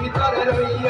ভিতরে রইও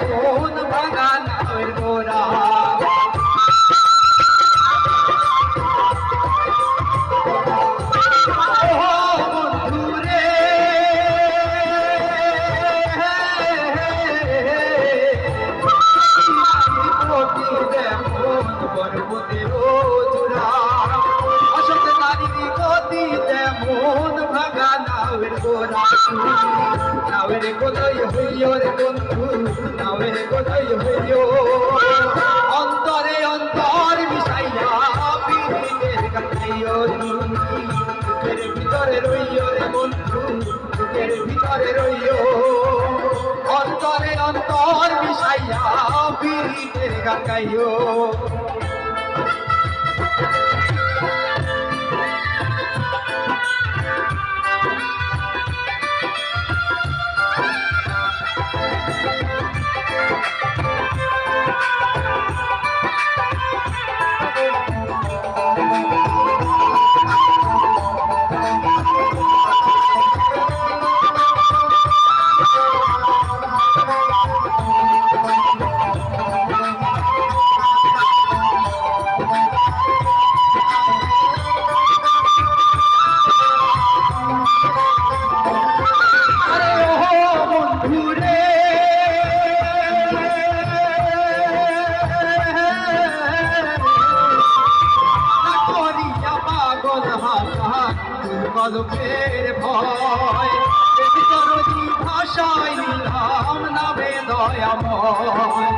મોહન ભગવાન ગોરા নাওয়ের গোদয় হইও রে বন্ধু? নাওয়ের গোদয় হইও অন্তরে অন্তর মিশাইয়া পীড়িতের তুমি। বুকের ভিতরে রইও রে বন্ধু, বুকের ভিতরে রইও। অন্তরে অন্তর মিশাইয়া পীড়িতের গাইও কলপের ভয় বিতরণী ভাষায় নিলাম নামে দয়াময়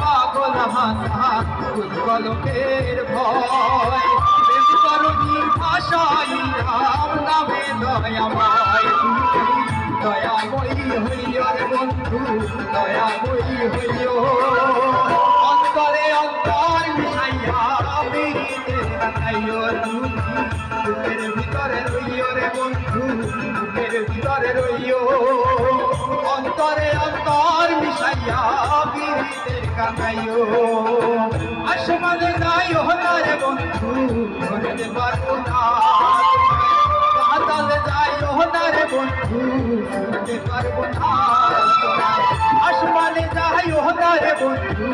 পাগল হাসা উৎকলকের ভয় ভাষাই রাম নামে দয়াময়। দয়াময়ী হইয় রে বন্ধু, দয়াময়ী হইয় অন্তরে অন্তর মিশাইয়া বানাইও তুমি বুকের ভিতরে রইও রে বন্ধু, বুকের ভিতরে রইও। অন্তরে অন্তর আসমানে আসমানে যাই হতারে বন্ধু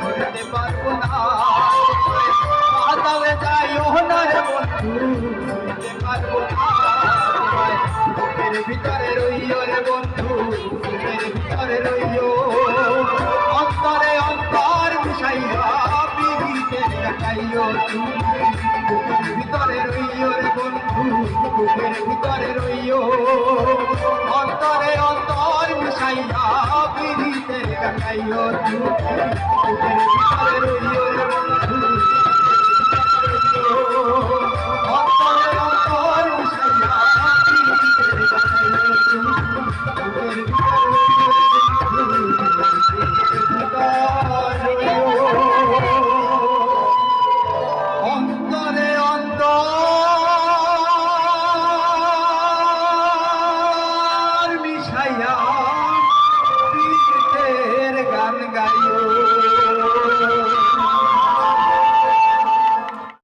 ধরতে পারব না পাতালে যাই হতারে বন্ধু শুনতে পারব না ভিতরে রইও রে বন্ধু ভিতরে রইও অন্তরে অন্তর মিশাইয়া পীড়িতের কাটাইও তুমি। ভিতরে রইও রে বন্ধু বুকের ভিতরে রইও। অন্তরে অন্তর মিশাইয়া পীড়িতের কাটাইও তুমি বুকের ভিতরে রইও রে বন্ধু।